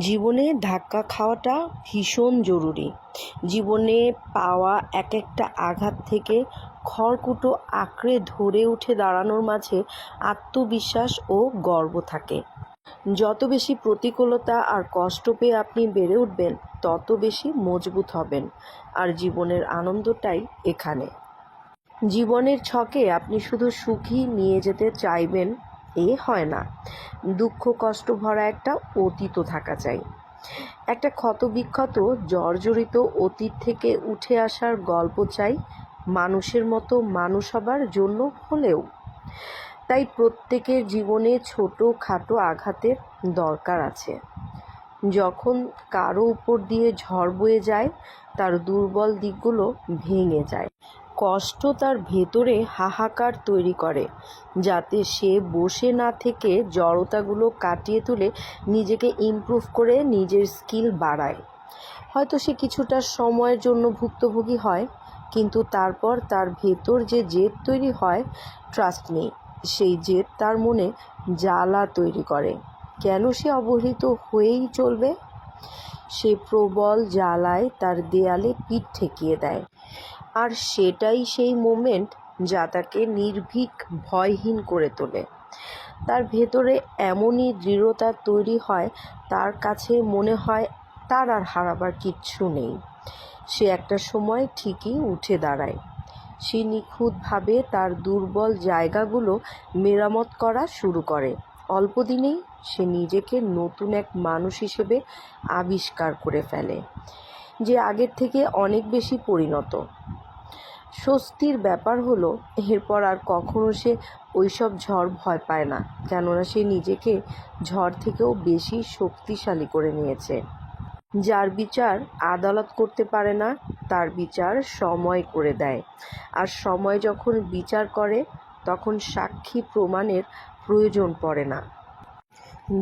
জীবনে ধাক্কা খাওয়াটা ভীষণ জরুরি। জীবনে পাওয়া এক একটা আঘাত থেকে খড়কুটো আঁকড়ে ধরে উঠে দাঁড়ানোর মাঝে আত্মবিশ্বাস ও গর্ব থাকে। যত বেশি প্রতিকূলতা আর কষ্ট পেয়ে আপনি বেড়ে উঠবেন, তত বেশি মজবুত হবেন। আর জীবনের আনন্দটাই এখানে। জীবনের ছকে আপনি শুধু সুখী নিয়ে যেতে চাইবেন এ হয় না। দুঃখ, কষ্ট ভরা একটা অতীতও থাকা চাই। একটা ক্ষতবিক্ষত, জর্জরিত অতীত থেকে উঠে আসার গল্প চাই মানুষের মতো মানুষ হবার জন্য হলেও। তাই প্রত্যেকের জীবনে ছোটো, খাটো আঘাতের দরকার আছে। যখন কারও উপর দিয়ে ঝড় বয়ে যায়, তার দুর্বল দিকগুলো ভেঙে যায়। কষ্ট তার ভেতরে হাহাকার তৈরি করে, যাতে সে বসে না থেকে জড়তাগুলো কাটিয়ে তুলে নিজেকে ইমপ্রুভ করে নিজের স্কিল বাড়ায়। হয়তো সে কিছুটা সময়ের জন্য ভুক্তভোগী হয়, কিন্তু তারপর তার ভেতর যে জেদ তৈরি হয় ট্রাস্ট নেই। সেই জেদ তার মনে জ্বালা তৈরি করে। কেন সে অবহেলিত হয়েই চলবে? সে প্রবল জ্বালায়, তার দেয়ালে পিঠ ঠেকিয়ে দেয়। আর সেটাই সেই মোমেন্ট যা তাকে নির্ভীক, ভয়হীন করে তোলে। তার ভেতরে এমনই দৃঢ়তা তৈরি হয়, তার কাছে মনে হয় তার আর হারাবার কিচ্ছু নেই। সে একটা সময় ঠিকই উঠে দাঁড়ায়। সে নিখুঁতভাবে তার দুর্বল জায়গাগুলো মেরামত করা শুরু করে। অল্প দিনেই সে নিজেকে নতুন এক মানুষ হিসেবে আবিষ্কার করে ফেলে, যে আগের থেকে অনেক বেশি পরিণত। স্বস্তির ব্যাপার হলো, এরপর আর কখনো সে ওইসব ঝড় ভয় পায় না, কেননা সে নিজেকে ঝড় থেকেও বেশি শক্তিশালী করে নিয়েছে। যার বিচার আদালত করতে পারে না, তার বিচার সময় করে দেয়। আর সময় যখন বিচার করে, তখন সাক্ষী প্রমাণের প্রয়োজন পড়ে না।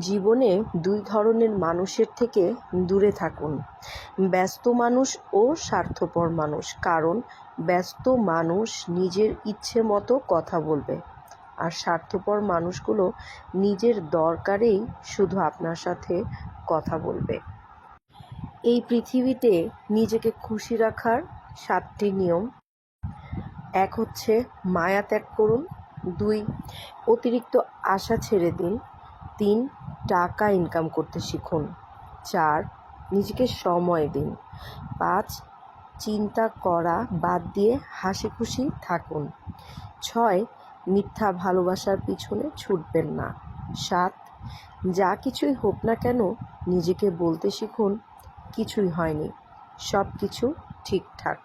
জীবনে দুই ধরনের মানুষের থেকে দূরে থাকুন। ব্যস্ত মানুষ ও স্বার্থপর মানুষ, কারণ ব্যস্ত মানুষ নিজের ইচ্ছে মতো কথা বলবে, আর স্বার্থপর মানুষগুলো নিজের দরকারেই শুধু আপনার সাথে কথা বলবে। এই পৃথিবীতে নিজেকে খুশি রাখার সাতটি নিয়ম। এক হচ্ছে মায়া ত্যাগ করুন দুই, অতিরিক্ত আশা ছেড়ে দিন। তিন, টাকা ইনকাম করতে শিখুন। চার, নিজেকে সময় দিন। পাঁচ, চিন্তা করা বাদ দিয়ে হাসি খুশি থাকুন। ছয়, মিথ্যা ভালোবাসার পিছনে ছুটবেন না। সাত, যা কিছুই হোক না কেন নিজেকে বলতে শিখুন, কিছুই হয়নি। সব কিছু ঠিকঠাক।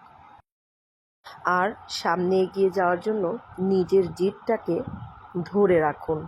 আর সামনে এগিয়ে যাওয়ার জন্য নিজের জিদটাকে ধরে রাখুন।